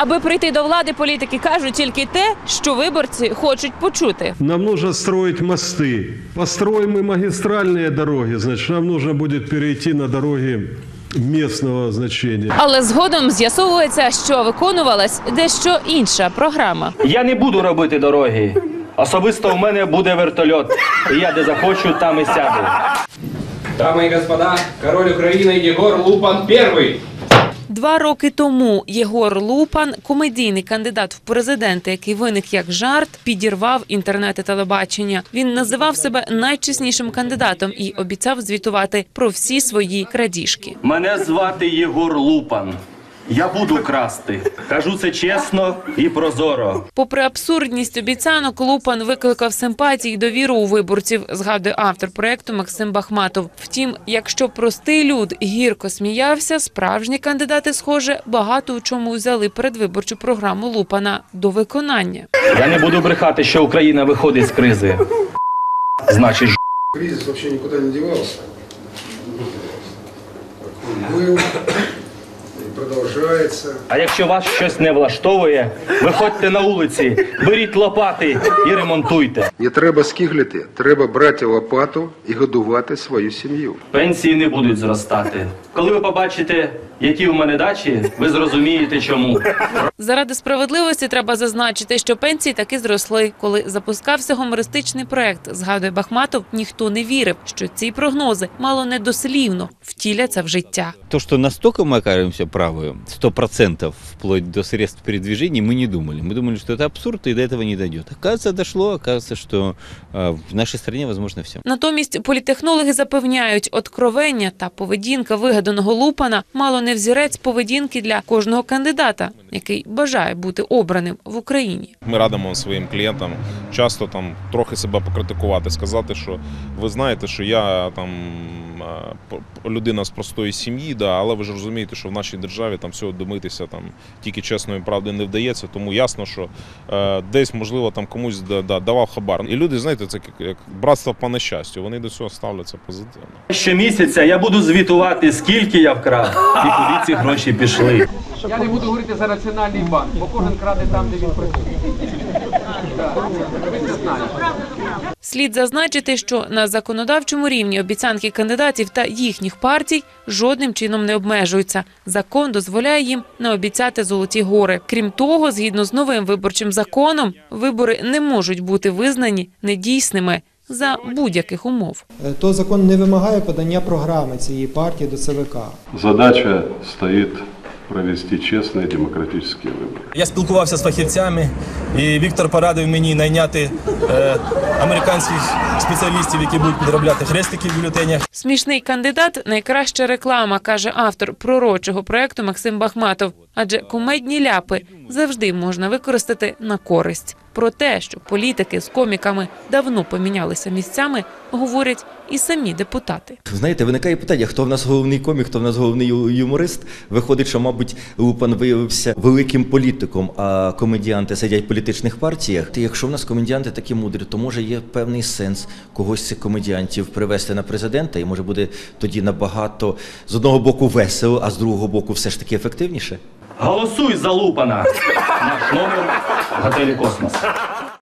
Аби прийти до влади, політики кажуть тільки те, що виборці хочуть почути. Нам нужно строить мосты. Построим мы магистральные дороги, значит, нам нужно будет перейти на дороги местного значения. Але згодом з'ясовується, що виконувалась дещо інша програма. Я не буду робити дороги. Особисто у мене буде вертольот. І я де захочу, там і сяду. Дамы и господа, король Украины Егор Лупан первый. Два роки тому Єгор Лупан, комедійний кандидат в президенти, який виник як жарт, підірвав інтернет і телебачення. Він називав себе найчеснішим кандидатом і обіцяв звітувати про всі свої крадіжки. Мене звати Єгор Лупан. Я буду красти. Кажу це чесно і прозоро. Попри абсурдність обіцянок, Лупан викликав симпатії й довіру у виборців, згадує автор проекту Максим Бахматов. Втім, якщо простий люд гірко сміявся, справжні кандидати, схоже, багато у чому взяли передвиборчу програму Лупана до виконання. Я не буду брехати, що Україна виходить з кризи. Значить, ж**. Кризис вообще никуда не девался. Он sure. старається. А якщо вас щось не влаштовує, виходьте на вулиці, беріть лопати і ремонтуйте. Не треба скиглити, треба брати лопату і годувати свою сім'ю. Пенсії не будуть зростати. Коли ви побачите, які в мене дачі, ви зрозумієте, чому заради справедливості треба зазначити, що пенсії таки зросли. Коли запускався гумористичний проект, згадує Бахматов, ніхто не вірив, що ці прогнози мало не дослівно втіляться в життя. То що настільки ми окажемося правою, 100% вплоть до средств передвижения мы не думали. Мы думали, что это абсурд и до этого не дойдет. Оказывается, дошло, оказывается, что в нашій країні возможно все. Натомість політехнологи запевняють, откровення та поведінка вигаданого Лупана мало не взірець поведінки для кожного кандидата, який бажає бути обраним в Україні. Ми радимо своїм клієнтам часто там трохи себе покритикувати, сказати, що ви знаєте, що я там людина з простої сім'ї, да, але ви ж розумієте, що в нашій державі там всього домитися там тільки чесної правди не вдається. Тому ясно, що е, десь можливо там комусь да, да, давав хабар. І люди, знаєте, це як, як братство по нещастю. Вони до цього ставляться позитивно. Щомісяця я буду звітувати, скільки я вкрав і куди ці гроші пішли. Я не буду говорити за національний банк, бо кожен краде там, де він працює. Ви це знаєте. Слід зазначити, що на законодавчому рівні обіцянки кандидатів та їхніх партій жодним чином не обмежуються. Закон дозволяє їм не обіцяти золоті гори. Крім того, згідно з новим виборчим законом, вибори не можуть бути визнані недійсними за будь-яких умов. Е, То закон не вимагає подання програми цієї партії до ЦВК. Задача стоит провести честные демократические выборы. Я спілкувався з фахівцями, і Віктор порадив мені найняти е, американських спеціалістів, які будуть підробляти хрестики в бюлетенях. Смішний кандидат найкраща реклама, каже автор пророчого проекту Максим Бахматов. Адже кумедні ляпи завжди можна використати на користь. Про те, що політики з коміками давно помінялися місцями, говорять і самі депутати. Знаєте, виникає питання, хто в нас головний комік, хто в нас головний юморист. Виходить, що, мабуть, Лупан виявився великим політиком, а комедіанти сидять в політичних партіях. Та якщо в нас комедіанти такі мудрі, то може є певний сенс когось з цих комедіантів привести на президента, і може буде тоді набагато з одного боку весело, а з другого боку все ж таки ефективніше. Голосуй за Лупана. Наш номер 家庭でこうします。